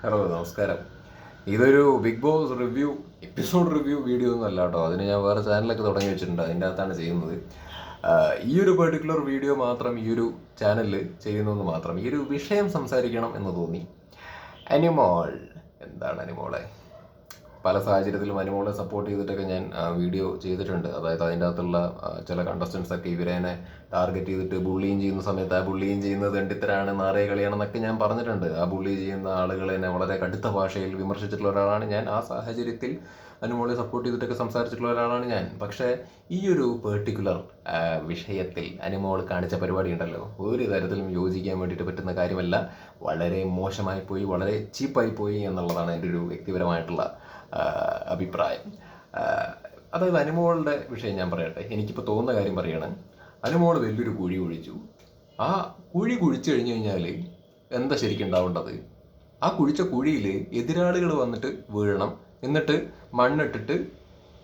Hello നമസ്കാരം. ഇതൊരു Bigg Boss review episode review video ഒന്നും അല്ല കേട്ടോ. അതിന് ഞാൻ വേറെ ചാനലൊക്കെ തുടങ്ങി വെച്ചിട്ടുണ്ട്. അതിന്റെ അകത്താണ് ചെയ്യുന്നത്. ഈ ഒരു പെർട്ടിക്കുലർ വീഡിയോ മാത്രം ഈ ഒരു ചാനലിൽ ചെയ്യുന്നതെന്ന് മാത്രം ഈ ഒരു വിഷയം സംസാരിക്കണം എന്ന് തോന്നി. അനിമോൾ എന്താണ് അനിമോളെ പല സാഹചര്യത്തിലും അനുമോളെ സപ്പോർട്ട് ചെയ്തിട്ടൊക്കെ ഞാൻ വീഡിയോ ചെയ്തിട്ടുണ്ട്. അതായത് അതിന്റെ അകത്തുള്ള ചില കണ്ടസ്റ്റൻസ് ഒക്കെ ഇവരെ ടാർഗറ്റ് ചെയ്തിട്ട് ബുള്ളിയും ചെയ്യുന്ന സമയത്ത് ആ ബുള്ളിയും ചെയ്യുന്നത് എണ്ടിത്തരാണ് നാറേ കളിയാണെന്നൊക്കെ ഞാൻ പറഞ്ഞിട്ടുണ്ട്. ആ ബുള്ളി ചെയ്യുന്ന ആളുകളെന്നെ വളരെ കടുത്ത ഭാഷയിൽ വിമർശിച്ചിട്ടുള്ള ഒരാളാണ് ഞാൻ. ആ സാഹചര്യത്തിൽ അനുമോളെ സപ്പോർട്ട് ചെയ്തിട്ടൊക്കെ സംസാരിച്ചിട്ടുള്ള ഒരാളാണ് ഞാൻ. പക്ഷേ ഈ ഒരു പെർട്ടിക്കുലർ വിഷയത്തിൽ അനുമോൾ കാണിച്ച പരിപാടി ഉണ്ടല്ലോ. ഒരു തരത്തിലും യോജിക്കാൻ വേണ്ടിയിട്ട് പറ്റുന്ന കാര്യമല്ല. വളരെ മോശമായി പോയി വളരെ ചീപ്പായി പോയി എന്നുള്ളതാണ് എന്റെ ഒരു വ്യക്തിപരമായിട്ടുള്ള അഭിപ്രായം. അതായത് അനുമോളുടെ വിഷയം ഞാൻ പറയട്ടെ. എനിക്കിപ്പോൾ തോന്നുന്ന കാര്യം പറയാണ്. അനുമോൾ വലിയൊരു കുഴി കുഴിച്ചു. ആ കുഴി കുഴിച്ചു കഴിഞ്ഞു കഴിഞ്ഞാൽ എന്താ ശരിക്കും ഉണ്ടാവേണ്ടത് ആ കുഴിച്ച കുഴിയിൽ എതിരാളികൾ വന്നിട്ട് വീഴണം. എന്നിട്ട് മണ്ണിട്ടിട്ട്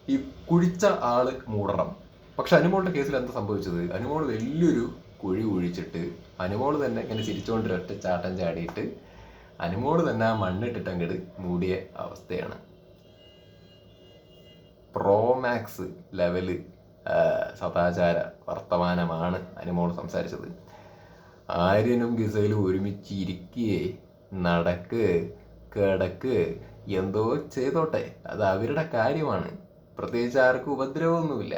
ഈ കുഴിച്ച ആൾ മൂടണം. പക്ഷെ അനുമോളുടെ കേസിൽ എന്താ സംഭവിച്ചത്? അനുമോൾ വലിയൊരു കുഴി കുഴിച്ചിട്ട് അനുമോൾ തന്നെ ഇങ്ങനെ ചിരിച്ചുകൊണ്ട് ഒറ്റ ചാട്ടം ചാടിയിട്ട് അനുമോൾ തന്നെ ആ മണ്ണിട്ടിട്ട് അങ്ങോട്ട് മൂടിയ അവസ്ഥയാണ്. പ്രോമാക്സ് ലെവൽ സദാചാര വർത്തമാനമാണ് അനുമോൾ സംസാരിച്ചത്. ആര്യനും ഗിസയിലും ഒരുമിച്ച് ഇരിക്കുകയെ നടക്ക് കിടക്ക് എന്തോ ചെയ്തോട്ടെ അത് അവരുടെ കാര്യമാണ്. പ്രത്യേകിച്ച് ആർക്കും ഉപദ്രവമൊന്നുമില്ല.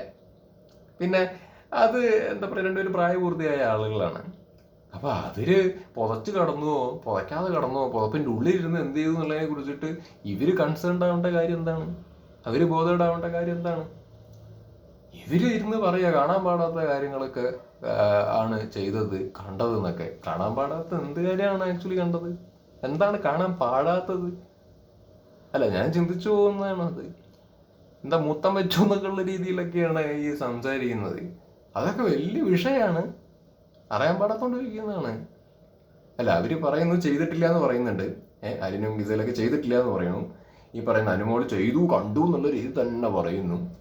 പിന്നെ അത് എന്താ പറയുക രണ്ടുപേരും പ്രായപൂർത്തിയായ ആളുകളാണ്. അപ്പൊ അവർ പുതച്ച് കടന്നോ പുതയ്ക്കാതെ കടന്നോ പുതപ്പിന്റെ ഉള്ളിലിരുന്ന് എന്ത് ചെയ്തു എന്നുള്ളതിനെ കുറിച്ചിട്ട് ഇവർ കൺസേൺഡ് ആവേണ്ട കാര്യം എന്താണ്? അവർ ബോധേഡാവേണ്ട കാര്യം എന്താണ്? ഇവർ ഇരുന്ന് പറയുക കാണാൻ പാടാത്ത കാര്യങ്ങളൊക്കെ ആണ് ചെയ്തത് കണ്ടത് എന്നൊക്കെ. കാണാൻ പാടാത്ത എന്ത് കാര്യമാണ് ആക്ച്വലി കണ്ടത്? എന്താണ് കാണാൻ പാടാത്തത്? അല്ല ഞാൻ ചിന്തിച്ചു പോകുന്നതാണ് അത്. എന്താ മുത്തം വെച്ചു എന്നൊക്കെയുള്ള രീതിയിലൊക്കെയാണ് ഈ സംസാരിക്കുന്നത്. അതൊക്കെ വലിയ വിഷയമാണ്. അറിയാൻ പാടാത്തോണ്ടിരിക്കുന്നതാണ്. അല്ല അവർ പറയുന്നു ചെയ്തിട്ടില്ല എന്ന് പറയുന്നുണ്ട്. ഏഹ് അരിനും ഗിസയിലൊക്കെ ചെയ്തിട്ടില്ല എന്ന് പറയുന്നു. ഈ പറയുന്ന അനുമോൾ ചെയ്തു കണ്ടു എന്നുള്ള രീതി തന്നെ പറയുന്നു.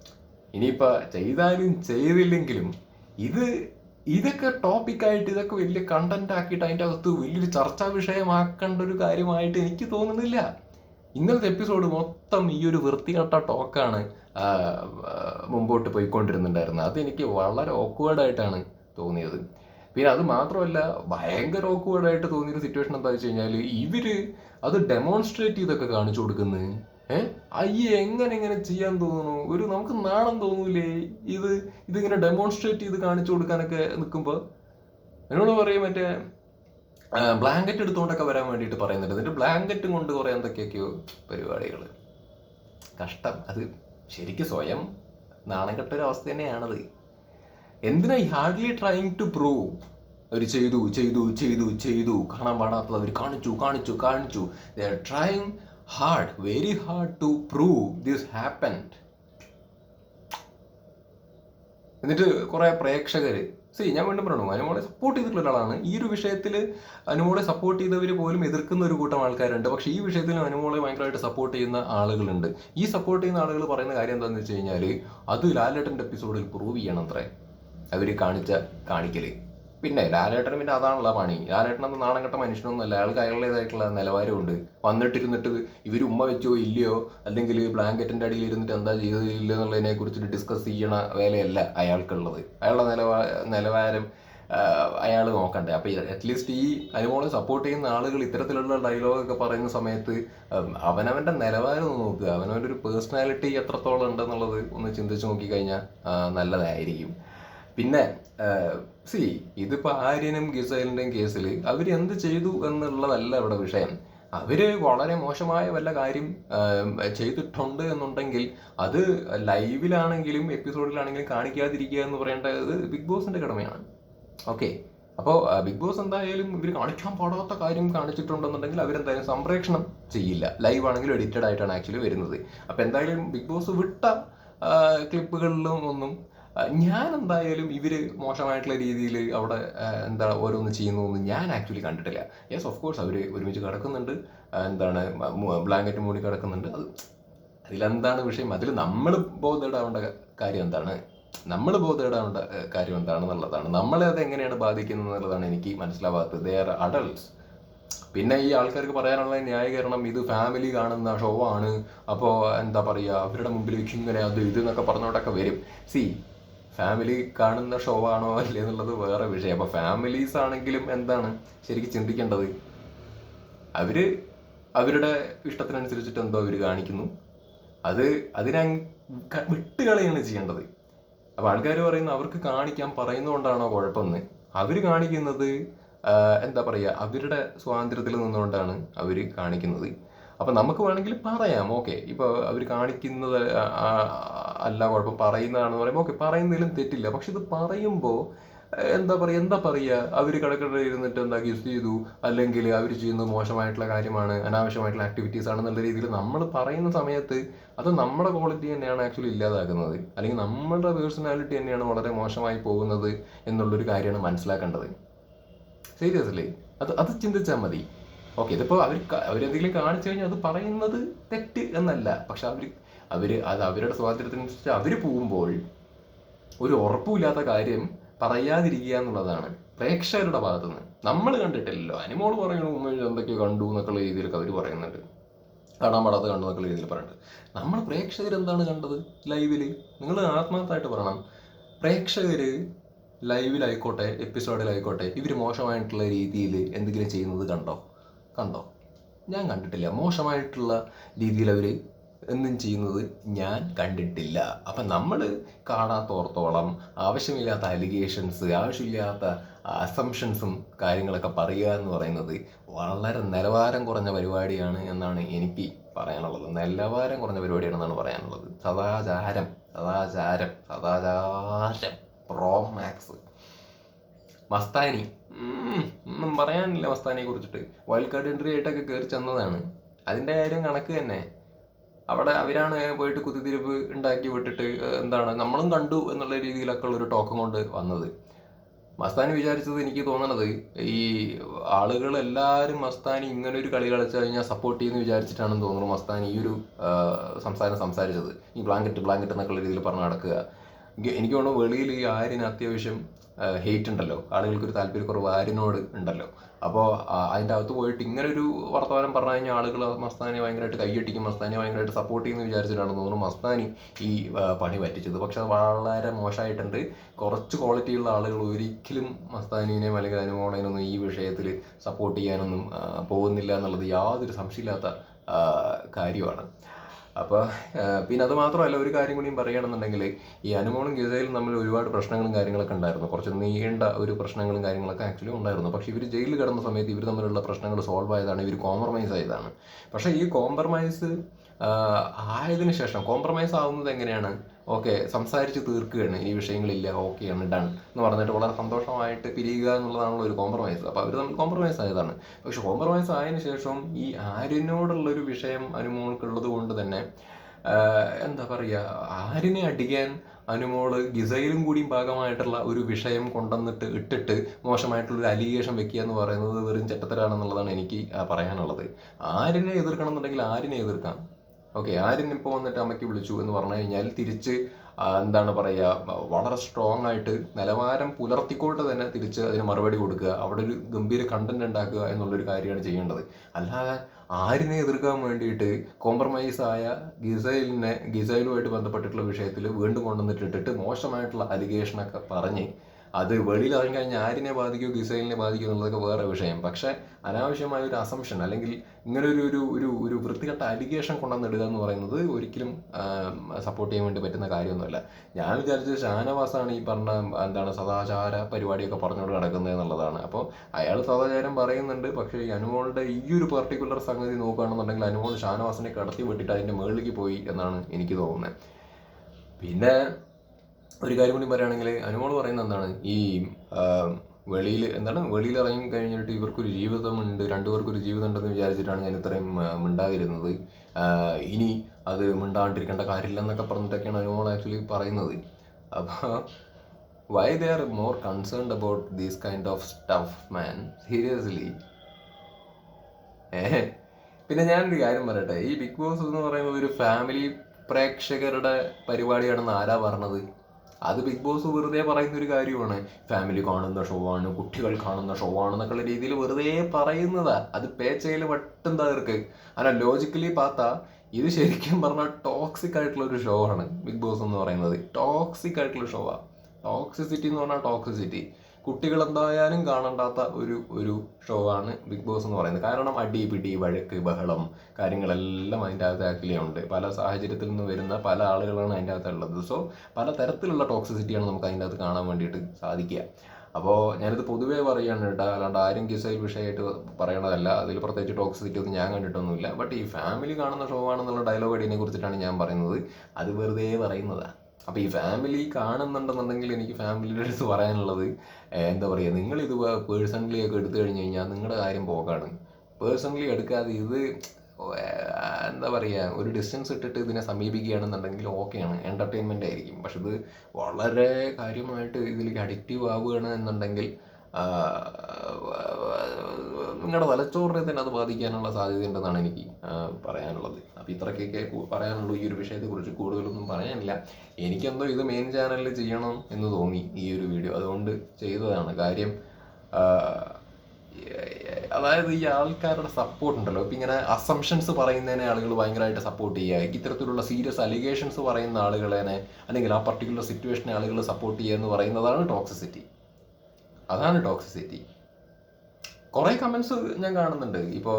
ഇനിയിപ്പോ ചെയ്താലും ചെയ്തില്ലെങ്കിലും ഇത് ഇതൊക്കെ ടോപ്പിക്കായിട്ട് ഇതൊക്കെ വലിയ കണ്ടന്റ് ആക്കിയിട്ട് അതിന്റെ അകത്ത് വലിയൊരു ചർച്ചാ വിഷയമാക്കേണ്ട ഒരു കാര്യമായിട്ട് എനിക്ക് തോന്നുന്നില്ല. ഇന്നലത്തെ എപ്പിസോഡ് മൊത്തം ഈ ഒരു വൃത്തികെട്ട ടോക്കാണ് മുമ്പോട്ട് പോയിക്കൊണ്ടിരുന്നുണ്ടായിരുന്നത്. അതെനിക്ക് വളരെ ഓക്വേർഡായിട്ടാണ് തോന്നിയത്. പിന്നെ അത് മാത്രമല്ല ഭയങ്കര ഓക്വേർഡായിട്ട് തോന്നിയൊരു സിറ്റുവേഷൻ എന്താ വെച്ച് കഴിഞ്ഞാൽ ഇവർ അത് ഡെമോൺസ്ട്രേറ്റ് ചെയ്തൊക്കെ കാണിച്ചു കൊടുക്കുന്നത് ഏഹ് അയ്യേ എങ്ങനെ ഇങ്ങനെ ചെയ്യാൻ തോന്നുന്നു? ഒരു നമുക്ക് നാണം തോന്നൂലേ? ഇത് ഇതിങ്ങനെ ഡെമോൺസ്ട്രേറ്റ് ചെയ്ത് കാണിച്ചു കൊടുക്കാനൊക്കെ നിൽക്കുമ്പോൾ എന്നോട് പറയും മറ്റേ ബ്ലാങ്കറ്റ് എടുത്തുകൊണ്ടൊക്കെ വരാൻ വേണ്ടിയിട്ട് പറയുന്നുണ്ട്. എന്നിട്ട് ബ്ലാങ്കറ്റും കൊണ്ട് കുറേ എന്തൊക്കെയൊക്കെയോ പരിപാടികൾ കഷ്ടം. അത് ശരിക്കും സ്വയം നാണം കെട്ടൊരു അവസ്ഥ തന്നെയാണത്. എന്തിനാ ഈ ഹാർഡ്ലി ട്രൈങ് ടു പ്രൂവ് അവർ ചെയ്തു ചെയ്തു ചെയ്തു ചെയ്തു. കാണാൻ പാടാത്തത് അവർ കാണിച്ചു കാണിച്ചു കാണിച്ചു. The are trying hard very hard to prove this happened എന്നിട്ട് കുറെ പ്രേക്ഷകര് സി ഞാൻ വീണ്ടും പറഞ്ഞു അനുമോളെ സപ്പോർട്ട് ചെയ്തിട്ടുള്ള ഒരാളാണ്. ഈ ഒരു വിഷയത്തിൽ അനുമോളെ സപ്പോർട്ട് ചെയ്തവർ പോലും എതിർക്കുന്ന ഒരു കൂട്ടം ആൾക്കാരുണ്ട്. പക്ഷേ ഈ വിഷയത്തിൽ അനുമോളെ ഭയങ്കരമായിട്ട് സപ്പോർട്ട് ചെയ്യുന്ന ആളുകളുണ്ട്. ഈ സപ്പോർട്ട് ചെയ്യുന്ന ആളുകൾ പറയുന്ന കാര്യം എന്താണെന്ന് വെച്ച് കഴിഞ്ഞാൽ അത് ലാലേട്ടന്റെ എപ്പിസോഡിൽ പ്രൂവ് ചെയ്യണം അത്രേ. അവർ കാണിച്ച കാണിക്കൽ. പിന്നെ ലാലേട്ടന് പിന്നെ അതാണല്ലോ പണി. ലാലേട്ടൻ എന്ന നാണം കെട്ട മനുഷ്യനൊന്നുമല്ല. അയാൾക്ക് അയാളുടേതായിട്ടുള്ള നിലവാരമുണ്ട്. വന്നിട്ടിരുന്നിട്ട് ഇവർ ഉമ്മ വെച്ചോ ഇല്ലയോ അല്ലെങ്കിൽ ബ്ലാങ്കറ്റിന്റെ അടിയിൽ ഇരുന്നിട്ട് എന്താ ചെയ്തത് ഇല്ല എന്നുള്ളതിനെ കുറിച്ചിട്ട് ഡിസ്കസ് ചെയ്യണ വേലയല്ല അയാൾക്കുള്ളത്. അയാളുടെ നിലവാ നിലവാരം അയാൾ നോക്കണ്ടേ. അപ്പൊ അറ്റ്ലീസ്റ്റ് ഈ അനുമോളെ സപ്പോർട്ട് ചെയ്യുന്ന ആളുകൾ ഇത്തരത്തിലുള്ള ഡയലോഗൊക്കെ പറയുന്ന സമയത്ത് അവനവന്റെ നിലവാരം ഒന്ന് നോക്കുക അവനവന്റെ ഒരു പേഴ്സണാലിറ്റി എത്രത്തോളം ഉണ്ടെന്നുള്ളത് ഒന്ന് നോക്കി കഴിഞ്ഞാൽ നല്ലതായിരിക്കും. പിന്നെ സി ഇതിപ്പോ ആര്യനും ഗിസൈലിന്റെയും കേസിൽ അവർ എന്ത് ചെയ്തു എന്നുള്ളതല്ല ഇവിടെ വിഷയം. അവർ വളരെ മോശമായ വല്ല കാര്യം ചെയ്തിട്ടുണ്ട് എന്നുണ്ടെങ്കിൽ അത് ലൈവിലാണെങ്കിലും എപ്പിസോഡിലാണെങ്കിലും കാണിക്കാതിരിക്കുക എന്ന് പറയേണ്ടത് ബിഗ് ബോസിന്റെ കടമയാണ്. ഓക്കെ. അപ്പോൾ ബിഗ് ബോസ് എന്തായാലും ഇവർ കാണിക്കാൻ പാടാത്ത കാര്യം കാണിച്ചിട്ടുണ്ടെന്നുണ്ടെങ്കിൽ അവരെന്തായാലും സംപ്രേഷണം ചെയ്യില്ല. ലൈവ് ആണെങ്കിലും എഡിറ്റഡ് ആയിട്ടാണ് ആക്ച്വലി വരുന്നത്. അപ്പോൾ എന്തായാലും ബിഗ് ബോസ് വിട്ട ക്ലിപ്പുകളിലും ഒന്നും ഞാൻ എന്തായാലും ഇവർ മോശമായിട്ടുള്ള രീതിയിൽ അവിടെ എന്താ ഓരോന്ന് ചെയ്യുന്നു എന്ന് ഞാൻ ആക്ച്വലി കണ്ടിട്ടില്ല. യെസ് ഓഫ് കോഴ്സ് അവർ ഒരുമിച്ച് കിടക്കുന്നുണ്ട്. എന്താണ് ബ്ലാങ്കറ്റ് മൂടി കിടക്കുന്നുണ്ട്. അത് അതിലെന്താണ് വിഷയം? അതിൽ നമ്മൾ ബോധേഡാവേണ്ട കാര്യം എന്താണ്? നമ്മൾ ബോധേടാവേണ്ട കാര്യം എന്താണെന്നുള്ളതാണ്. നമ്മളെ അത് എങ്ങനെയാണ് ബാധിക്കുന്നത് എന്നുള്ളതാണ് എനിക്ക് മനസ്സിലാവാത്തത്. ദേ ആർ അഡൾട്ട്സ് പിന്നെ ഈ ആൾക്കാർക്ക് പറയാനുള്ള ന്യായീകരണം ഇത് ഫാമിലി കാണുന്ന ഷോ ആണ്. അപ്പോൾ എന്താ പറയുക അവരുടെ മുമ്പിൽ വെച്ചിങ്ങനെ അത് ഇത് എന്നൊക്കെ പറഞ്ഞോണ്ടൊക്കെ വരും. സി ഫാമിലി കാണുന്ന ഷോ ആണോ അല്ലേ എന്നുള്ളത് വേറെ വിഷയം. അപ്പോൾ ഫാമിലീസ് ആണെങ്കിലും എന്താണ് ശരിക്കും ചിന്തിക്കേണ്ടത്? അവർ അവരുടെ ഇഷ്ടത്തിനനുസരിച്ചിട്ട് എന്തോ അവർ കാണിക്കുന്നു. അത് അതിനെ വിട്ടുകളയാണ് ചെയ്യേണ്ടത്. അപ്പൊ ആൾക്കാർ പറയുന്നു അവർക്ക് കാണിക്കാൻ പറയുന്നതുകൊണ്ടാണോ കുഴപ്പമെന്ന്? അവർ കാണിക്കുന്നത് എന്താ പറയുക അവരുടെ സ്വാതന്ത്ര്യത്തിൽ നിന്നുകൊണ്ടാണ് അവർ കാണിക്കുന്നത്. അപ്പൊ നമുക്ക് വേണമെങ്കിൽ പറയാം ഓക്കെ. ഇപ്പൊ അവർ കാണിക്കുന്നത് അല്ല കുഴപ്പം പറയുന്നതാണെന്ന് പറയുമ്പോൾ ഓക്കെ പറയുന്നതിലും തെറ്റില്ല. പക്ഷെ ഇത് പറയുമ്പോൾ എന്താ പറയുക എന്താ പറയുക അവർ കിടക്കട ഇരുന്നിട്ട് എന്താ ഗിഫ്റ്റ് ചെയ്തു? അല്ലെങ്കിൽ അവർ ചെയ്യുന്നത് മോശമായിട്ടുള്ള കാര്യമാണ് അനാവശ്യമായിട്ടുള്ള ആക്ടിവിറ്റീസ് ആണെന്നുള്ള രീതിയിൽ നമ്മൾ പറയുന്ന സമയത്ത് അത് നമ്മുടെ ക്വാളിറ്റി തന്നെയാണ് ആക്ച്വലി ഇല്ലാതാക്കുന്നത്. അല്ലെങ്കിൽ നമ്മുടെ പേഴ്സണാലിറ്റി തന്നെയാണ് വളരെ മോശമായി പോകുന്നത് എന്നുള്ളൊരു കാര്യമാണ് മനസ്സിലാക്കേണ്ടത്. സീരിയസ്ലി അത് അത് ചിന്തിച്ചാൽ മതി. ഓക്കെ ഇതിപ്പോൾ അവർ അവരെന്തെങ്കിലും കാണിച്ചു കഴിഞ്ഞാൽ അത് പറയുന്നത് തെറ്റ് എന്നല്ല. പക്ഷെ അവർ അവർ അത് അവരുടെ സ്വാതന്ത്ര്യത്തിനനുസരിച്ച് അവർ പോകുമ്പോൾ ഒരു ഉറപ്പുമില്ലാത്ത കാര്യം പറയാതിരിക്കുക എന്നുള്ളതാണ് പ്രേക്ഷകരുടെ ഭാഗത്തുനിന്ന്. നമ്മൾ കണ്ടിട്ടില്ലല്ലോ. അനിമോൾ പറയണു ഉമ്മ എന്തൊക്കെയോ കണ്ടു എന്നൊക്കെയുള്ള രീതിയിലൊക്കെ അവർ പറയുന്നുണ്ട്. കാണാൻ പാടാത്ത കണ്ടു എന്നൊക്കെയുള്ള രീതിയിൽ പറയുന്നുണ്ട്. നമ്മൾ പ്രേക്ഷകർ എന്താണ് കണ്ടത് ലൈവിൽ നിങ്ങൾ ആത്മാർത്ഥമായിട്ട് പറയണം. പ്രേക്ഷകർ ലൈവിലായിക്കോട്ടെ എപ്പിസോഡിലായിക്കോട്ടെ ഇവർ മോശമായിട്ടുള്ള രീതിയിൽ എന്തെങ്കിലും ചെയ്യുന്നത് കണ്ടോ? കണ്ടോ? ഞാൻ കണ്ടിട്ടില്ല. മോശമായിട്ടുള്ള രീതിയിൽ അവർ എന്നും ചെയ്യുന്നത് ഞാൻ കണ്ടിട്ടില്ല. അപ്പം നമ്മൾ കാണാത്തോർത്തോളം ആവശ്യമില്ലാത്ത അലിഗേഷൻസ് ആവശ്യമില്ലാത്ത അസംഷൻസും കാര്യങ്ങളൊക്കെ പറയുക എന്ന് പറയുന്നത് വളരെ നിലവാരം കുറഞ്ഞ പരിപാടിയാണ് എന്നാണ് എനിക്ക് പറയാനുള്ളത്. നിലവാരം കുറഞ്ഞ പരിപാടിയാണെന്നാണ് പറയാനുള്ളത്. സദാചാരം സദാചാരം സദാചാരം. പ്രോ മാക്സ് മസ്താനി ഒന്നും പറയാനില്ല മസ്താനെ കുറിച്ചിട്ട്. വൈൽഡ് കാർഡ് എൻട്രി ആയിട്ടൊക്കെ കയറി ചെന്നതാണ്. അതിന്റെ കാര്യം കണക്ക് തന്നെ. അവിടെ അവരാണ് പോയിട്ട് കുത്തിത്തിരിപ്പ് ഉണ്ടാക്കി വിട്ടിട്ട് എന്താണ് നമ്മളും കണ്ടു എന്നുള്ള രീതിയിലൊക്കെ ഉള്ള ഒരു ടോക്കം കൊണ്ട് വന്നത്. മസ്താനി വിചാരിച്ചത് എനിക്ക് തോന്നണത് ഈ ആളുകൾ എല്ലാവരും മസ്താനി ഇങ്ങനെ ഒരു കളി കളിച്ചു കഴിഞ്ഞാൽ സപ്പോർട്ട് ചെയ്യുന്നു വിചാരിച്ചിട്ടാണെന്ന് തോന്നുന്നു മസ്താനി ഈ ഒരു സംസാരം സംസാരിച്ചത്. ഈ ബ്ലാങ്കറ്റ് ബ്ലാങ്കറ്റ് എന്നൊക്കെയുള്ള രീതിയിൽ പറഞ്ഞ് നടക്കുക. എനിക്ക് തോന്നുന്നു വെളിയിൽ ഈ ആര്യന് അത്യാവശ്യം ഹെയ്റ്റ് ഉണ്ടല്ലോ. ആളുകൾക്ക് ഒരു താല്പര്യക്കുറവ് ആരിനോട് ഉണ്ടല്ലോ. അപ്പോൾ അതിന്റെ അകത്ത് പോയിട്ട് ഇങ്ങനെ ഒരു വർത്തമാനം പറഞ്ഞു കഴിഞ്ഞാൽ ആളുകൾ മസ്താനെ ഭയങ്കരമായിട്ട് കൈയടിക്കും മസ്താനെ ഭയങ്കരമായിട്ട് സപ്പോർട്ട് ചെയ്യുന്നു വിചാരിച്ചിട്ടാണ് തോന്നുന്നു മസ്താനി ഈ പണി പറ്റിച്ചത്. പക്ഷെ വളരെ മോശമായിട്ടുണ്ട്. കുറച്ച് ക്വാളിറ്റിയുള്ള ആളുകൾ ഒരിക്കലും മസ്താനിനെയും അല്ലെങ്കിൽ അനുമോളേനൊന്നും ഈ വിഷയത്തിൽ സപ്പോർട്ട് ചെയ്യാനൊന്നും പോകുന്നില്ല എന്നുള്ളത് യാതൊരു സംശയമില്ലാത്ത കാര്യമാണ്. അപ്പോൾ പിന്നെ അത് മാത്രമല്ല ഒരു കാര്യം കൂടി പറയുകയാണെന്നുണ്ടെങ്കിൽ ഈ അനുമോളും ഗിസയിലും നമ്മൾ ഒരുപാട് പ്രശ്നങ്ങളും കാര്യങ്ങളൊക്കെ ഉണ്ടായിരുന്നു. കുറച്ച് നീണ്ട ഒരു പ്രശ്നങ്ങളും കാര്യങ്ങളൊക്കെ ആക്ച്വലി ഉണ്ടായിരുന്നു. പക്ഷേ ഇവർ ജയിലിൽ കിടന്ന സമയത്ത് ഇവർ തമ്മിലുള്ള പ്രശ്നങ്ങൾ സോൾവ് ആയതാണ് ഇവർ കോംപ്രമൈസ് ആയതാണ്. പക്ഷേ ഈ കോംപ്രമൈസ് ആയതിനു ശേഷം കോംപ്രമൈസ് ആവുന്നത് എങ്ങനെയാണ്? ഓക്കെ സംസാരിച്ച് തീർക്കുകയാണ്. ഈ വിഷയങ്ങളില്ല ഓക്കെയാണ് ഡൺ എന്ന് പറഞ്ഞിട്ട് വളരെ സന്തോഷമായിട്ട് പിരിയുക എന്നുള്ളതാണല്ലോ ഒരു കോംപ്രമൈസ് അപ്പോൾ അവർ തമ്മിൽ കോംപ്രമൈസ് ആയതാണ്. പക്ഷെ കോംപ്രമൈസ് ആയതിന് ശേഷം ഈ ആര്യനോടുള്ളൊരു വിഷയം അനുമോൾക്കുള്ളത് കൊണ്ട് തന്നെ എന്താ പറയുക ആരിനെ അടിക്കാൻ അനുമോൾ ഗിസയിലും കൂടിയും ഭാഗമായിട്ടുള്ള ഒരു വിഷയം കൊണ്ടുവന്നിട്ട് ഇട്ടിട്ട് മോശമായിട്ടുള്ള ഒരു അലിഗേഷൻ വെക്കുക എന്ന് പറയുന്നത് വെറും ചട്ടത്തരാണെന്നുള്ളതാണ് എനിക്ക് പറയാനുള്ളത്. ആരിനെ എതിർക്കണം എന്നുണ്ടെങ്കിൽ ആരിനെ എതിർക്കാം. ഓക്കെ ആര്യൻ ഇപ്പോൾ വന്നിട്ട് അമ്മയ്ക്ക് വിളിച്ചു എന്ന് പറഞ്ഞു കഴിഞ്ഞാൽ തിരിച്ച് എന്താണ് പറയുക വളരെ സ്ട്രോങ് ആയിട്ട് നിലവാരം പുലർത്തിക്കൊണ്ട് തന്നെ തിരിച്ച് അതിന് മറുപടി കൊടുക്കുക അവിടെ ഒരു ഗംഭീര കണ്ടന്റ് ഉണ്ടാക്കുക എന്നുള്ളൊരു കാര്യമാണ് ചെയ്യേണ്ടത്. അല്ലാതെ ആരിനെ എതിർക്കാൻ വേണ്ടിയിട്ട് കോംപ്രമൈസ് ആയ ഗിസൈലിനെ ഗിസൈലുമായിട്ട് ബന്ധപ്പെട്ടിട്ടുള്ള വിഷയത്തിൽ വീണ്ടും കൊണ്ടുവന്നിട്ടിട്ടിട്ട് മോശമായിട്ടുള്ള അലിഗേഷനൊക്കെ പറഞ്ഞ് അത് വെളിയിൽ ഇറങ്ങിക്കഴിഞ്ഞാൽ ആരിനെ ബാധിക്കുമോ ഗിസൈലിനെ ബാധിക്കുമോ എന്നുള്ളതൊക്കെ വേറെ വിഷയം. പക്ഷേ അനാവശ്യമായ ഒരു അസംഷൻ അല്ലെങ്കിൽ ഇങ്ങനെ ഒരു ഒരു ഒരു ഒരു വൃത്തികെട്ട അലിഗേഷൻ കൊണ്ടുവന്നിടുക എന്ന് പറയുന്നത് ഒരിക്കലും സപ്പോർട്ട് ചെയ്യാൻ വേണ്ടി പറ്റുന്ന കാര്യമൊന്നുമല്ല. ഞാൻ വിചാരിച്ചത് ഷാനവാസാണ് ഈ പറഞ്ഞ എന്താണ് സദാചാര പരിപാടിയൊക്കെ പറഞ്ഞുകൊണ്ട് നടക്കുന്നത് എന്നുള്ളതാണ്. അപ്പോൾ അയാൾ സദാചാരം പറയുന്നുണ്ട് പക്ഷേ ഈ അനുമോളുടെ ഈ ഒരു പർട്ടിക്കുലർ സംഗതി നോക്കുകയാണെന്നുണ്ടെങ്കിൽ അനുമോൾ ഷാനവാസിനെ കടത്തി വിട്ടിട്ട് അതിന്റെ മുകളിലേക്ക് പോയി എന്നാണ് എനിക്ക് തോന്നുന്നത്. പിന്നെ ഒരു കാര്യം കൂടി പറയുകയാണെങ്കിൽ അനുമോൾ പറയുന്നത് എന്താണ്? ഈ വെളിയിൽ എന്താണ്? വെളിയിൽ ഇറങ്ങി കഴിഞ്ഞിട്ട് ഇവർക്കൊരു ജീവിതമുണ്ട് രണ്ടുപേർക്കൊരു ജീവിതം ഉണ്ടെന്ന് വിചാരിച്ചിട്ടാണ് ഞാൻ ഇത്രയും മിണ്ടാതിരുന്നത്. ഇനി അത് മിണ്ടാണ്ടിരിക്കേണ്ട കാര്യമില്ല എന്നൊക്കെ പറഞ്ഞിട്ടൊക്കെയാണ് അനുമോൾ ആക്ച്വലി പറയുന്നത്. അപ്പോൾ why they are more concerned about these kind of stuff man seriously ഏഹ് പിന്നെ ഞാനൊരു കാര്യം പറയട്ടെ. ഈ ബിഗ് ബോസ് എന്ന് പറയുന്നത് ഒരു ഫാമിലി പ്രേക്ഷകരുടെ പരിപാടിയാണെന്ന് ആരാ പറഞ്ഞത്? അത് ബിഗ് ബോസ് വെറുതെ പറയുന്ന ഒരു കാര്യമാണ്. ഫാമിലി കാണുന്ന ഷോ ആണ് കുട്ടികൾ കാണുന്ന ഷോ ആണ് എന്നൊക്കെയുള്ള രീതിയിൽ വെറുതെ പറയുന്നതാ. അത് പേച്ചയിൽ വട്ടം തകർക്ക്. അല്ല ലോജിക്കലി പാത്ത ഇത് ശരിക്കും പറഞ്ഞാൽ ടോക്സിക് ആയിട്ടുള്ള ഒരു ഷോ ആണ് ബിഗ് ബോസ് എന്ന് പറയുന്നത്. ടോക്സിക് ആയിട്ടുള്ള ഷോ ആ. ടോക്സിസിറ്റി എന്ന് പറഞ്ഞാൽ ടോക്സിസിറ്റി കുട്ടികൾ എന്തായാലും കാണണ്ടാത്ത ഒരു ഒരു ഷോ ആണ് ബിഗ് ബോസ് എന്ന് പറയുന്നത്. കാരണം അടി പിടി വഴക്ക് ബഹളം കാര്യങ്ങളെല്ലാം അതിന്റെ അകത്ത് ആക്ച്വലി ഉണ്ട്. പല സാഹചര്യത്തിൽ നിന്ന് വരുന്ന പല ആളുകളാണ് അതിന്റെ അകത്ത് ഉള്ളത്. സോ പല തരത്തിലുള്ള ടോക്സിസിറ്റിയാണ് നമുക്ക് അതിന്റെ അകത്ത് കാണാൻ വേണ്ടിയിട്ട് സാധിക്കുക. അപ്പോൾ ഞാനിത് പൊതുവേ പറയുകയാണ് കേട്ടോ. അല്ലാണ്ട് ആരും കിസൈൽ വിഷയമായിട്ട് പറയണതല്ല. അതിൽ പ്രത്യേകിച്ച് ടോക്സിസിറ്റി ഒന്നും ഞാൻ കണ്ടിട്ടൊന്നുമില്ല. ബട്ട് ഈ ഫാമിലി കാണുന്ന ഷോ ആണെന്നുള്ള ഡയലോഗ് അടിയെ കുറിച്ചിട്ടാണ് ഞാൻ പറയുന്നത്. അത് വെറുതെ പറയുന്നതാണ് അപ്പോൾ ഈ ഫാമിലി കാണുന്നുണ്ടെന്നുണ്ടെങ്കിൽ എനിക്ക് ഫാമിലിയുടെ അടുത്ത് പറയാനുള്ളത് എന്താ പറയുക നിങ്ങൾ ഇത് പേഴ്സണലി ഒക്കെ എടുത്തു കഴിഞ്ഞ് കഴിഞ്ഞാൽ നിങ്ങളുടെ കാര്യം പോക്കാണ്. പേഴ്സണലി എടുക്കാതെ ഇത് എന്താ പറയുക ഒരു ഡിസ്റ്റൻസ് ഇട്ടിട്ട് ഇതിനെ സമീപിക്കുകയാണെന്നുണ്ടെങ്കിൽ ഓക്കെയാണ് എന്റർടൈൻമെന്റ് ആയിരിക്കും. പക്ഷെ ഇത് വളരെ കാര്യമായിട്ട് ഇതിലേക്ക് അഡിക്റ്റീവ് ആവുകയാണ് എന്നുണ്ടെങ്കിൽ നിങ്ങളുടെ തലച്ചോറിനെ തന്നെ അത് ബാധിക്കാനുള്ള സാധ്യത ഉണ്ടെന്നാണ് എനിക്ക് പറയാനുള്ളത്. അപ്പോൾ ഇത്രയ്ക്കൊക്കെ പറയാനുള്ളൂ ഈ ഒരു വിഷയത്തെക്കുറിച്ച്. കൂടുതലൊന്നും പറയാനില്ല. എനിക്കെന്തോ ഇത് മെയിൻ ചാനലിൽ ചെയ്യണം എന്ന് തോന്നി ഈ ഒരു വീഡിയോ അതുകൊണ്ട് ചെയ്തതാണ്. കാര്യം അതായത് ഈ ആൾക്കാരുടെ സപ്പോർട്ട് ഉണ്ടല്ലോ. ഇപ്പം ഇങ്ങനെ അസംഷൻസ് പറയുന്നതിനെ ആളുകൾ ഭയങ്കരമായിട്ട് സപ്പോർട്ട് ചെയ്യുക. ഇത്തരത്തിലുള്ള സീരിയസ് അലിഗേഷൻസ് പറയുന്ന ആളുകളെ അല്ലെങ്കിൽ ആ പർട്ടിക്കുലർ സിറ്റുവേഷനെ ആളുകൾ സപ്പോർട്ട് ചെയ്യുക എന്ന് പറയുന്നതാണ് ടോക്സിസിറ്റി അതാണ് ടോക്സിസിറ്റി കുറേ കമൻസ് ഞാൻ കാണുന്നുണ്ട്. ഇപ്പോൾ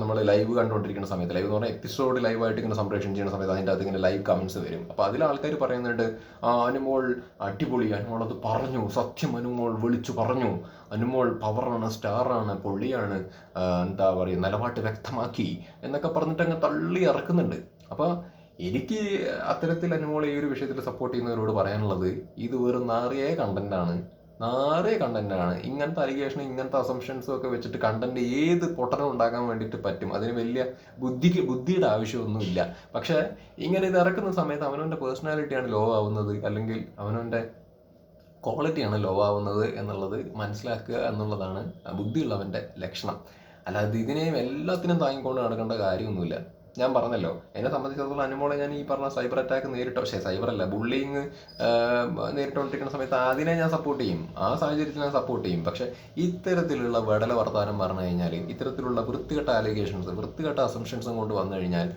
നമ്മൾ ലൈവ് കണ്ടുകൊണ്ടിരിക്കുന്ന സമയത്ത് ലൈവ് എന്ന് പറഞ്ഞാൽ എപ്പിസോഡ് ലൈവായിട്ട് ഇങ്ങനെ സംപ്രേഷണം ചെയ്യുന്ന സമയത്ത് അതിന്റെ അകത്ത് ഇങ്ങനെ ലൈവ് കമൻസ് വരും. അപ്പോൾ അതിൽ ആൾക്കാർ പറയുന്നുണ്ട് ആ അനുമോൾ അടിപൊളി അനുമോൾ അത് പറഞ്ഞു സത്യം അനുമോൾ വിളിച്ചു പറഞ്ഞു അനുമോൾ പവറാണ് സ്റ്റാറാണ് പൊള്ളിയാണ് എന്താ പറയുക നിലപാട്ട് വ്യക്തമാക്കി എന്നൊക്കെ പറഞ്ഞിട്ട് അങ്ങ് തള്ളി ഇറക്കുന്നുണ്ട്. അപ്പോൾ എനിക്ക് അത്തരത്തിൽ അനുമോൾ ഈ ഒരു വിഷയത്തിൽ സപ്പോർട്ട് ചെയ്യുന്നവരോട് പറയാനുള്ളത് ഇത് വെറും നാറിയ കണ്ടന്റാണ് നാറിയ കണ്ടന്റാണ്. ഇങ്ങനത്തെ അലിഗേഷനും ഇങ്ങനത്തെ അസംഷൻസും ഒക്കെ വെച്ചിട്ട് കണ്ടന്റ് ഏത് പൊട്ടനും ഉണ്ടാക്കാൻ വേണ്ടിയിട്ട് പറ്റും. അതിന് വലിയ ബുദ്ധിക്ക് ബുദ്ധിയുടെ ആവശ്യമൊന്നുമില്ല. പക്ഷെ ഇങ്ങനെ ഇത് ഇറക്കുന്ന സമയത്ത് അവനവന്റെ പേഴ്സണാലിറ്റിയാണ് ലോ ആവുന്നത്. അല്ലെങ്കിൽ അവനവന്റെ ക്വാളിറ്റിയാണ് ലോ ആവുന്നത് എന്നുള്ളത് മനസ്സിലാക്കുക എന്നുള്ളതാണ് ബുദ്ധിയുള്ളവന്റെ ലക്ഷണം. അല്ലാതെ ഇതിനെയും എല്ലാത്തിനും താങ്ങിക്കൊണ്ട് നടക്കേണ്ട കാര്യമൊന്നുമില്ല. ഞാൻ പറഞ്ഞല്ലോ. എന്നെ സംബന്ധിച്ചിടത്തോളം അനുമോളെ ഞാൻ ഈ പറഞ്ഞ സൈബർ അറ്റാക്ക് നേരിട്ടോ പക്ഷേ സൈബർ അല്ല ബുള്ളിങ് നേരിട്ടുകൊണ്ടിരിക്കുന്ന സമയത്ത് അതിനെ ഞാൻ സപ്പോർട്ട് ചെയ്യും. ആ സാഹചര്യത്തിൽ ഞാൻ സപ്പോർട്ട് ചെയ്യും. പക്ഷേ ഇത്തരത്തിലുള്ള വെടല വർത്താനം പറഞ്ഞു കഴിഞ്ഞാൽ ഇത്തരത്തിലുള്ള വൃത്തികെട്ട അലിഗേഷൻസ് വൃത്തികെട്ട അസംഷൻസും കൊണ്ട് വന്നു കഴിഞ്ഞാൽ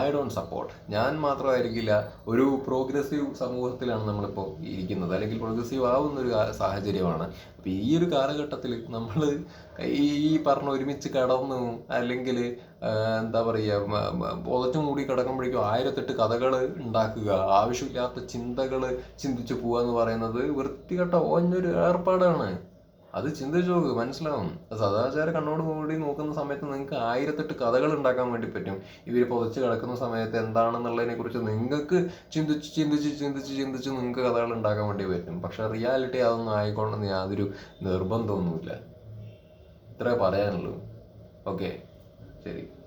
ഐ ഡോണ്ട് സപ്പോർട്ട് ഞാൻ മാത്രമായിരിക്കില്ല ഒരു പ്രോഗ്രസീവ് സമൂഹത്തിലാണ് നമ്മളിപ്പോൾ ഇരിക്കുന്നത്. അല്ലെങ്കിൽ പ്രോഗ്രസീവ് ആവുന്ന ഒരു സാഹചര്യമാണ്. അപ്പോൾ ഈ ഒരു കാലഘട്ടത്തിൽ നമ്മൾ ഈ ഈ പറഞ്ഞ ഒരുമിച്ച് കടന്നു അല്ലെങ്കിൽ എന്താ പറയുക പുതച്ചു മൂടി കിടക്കുമ്പോഴേക്കും ആയിരത്തെട്ട് കഥകൾ ഉണ്ടാക്കുക. ആവശ്യമില്ലാത്ത ചിന്തകൾ ചിന്തിച്ചു പോവുക എന്ന് പറയുന്നത് വൃത്തികെട്ട ഓഞ്ഞൊരു ഏർപ്പാടാണ്. അത് ചിന്തിച്ചു നോക്ക് മനസ്സിലാവും. സദാചാര കണ്ണോട് കൂടി നോക്കുന്ന സമയത്ത് നിങ്ങൾക്ക് ആയിരത്തെട്ട് കഥകൾ ഉണ്ടാക്കാൻ വേണ്ടി പറ്റും. ഇവർ പുതച്ച് കിടക്കുന്ന സമയത്ത് എന്താണെന്നുള്ളതിനെ കുറിച്ച് നിങ്ങൾക്ക് ചിന്തിച്ച് ചിന്തിച്ച് ചിന്തിച്ച് ചിന്തിച്ച് നിങ്ങൾക്ക് കഥകൾ ഉണ്ടാക്കാൻ വേണ്ടി പറ്റും. പക്ഷെ റിയാലിറ്റി അതൊന്നും ആയിക്കൊണ്ടെന്ന് യാതൊരു നിർബന്ധമൊന്നുമില്ല. ഇത്രേ പറയാനുള്ളൂ. ഓക്കെ. te.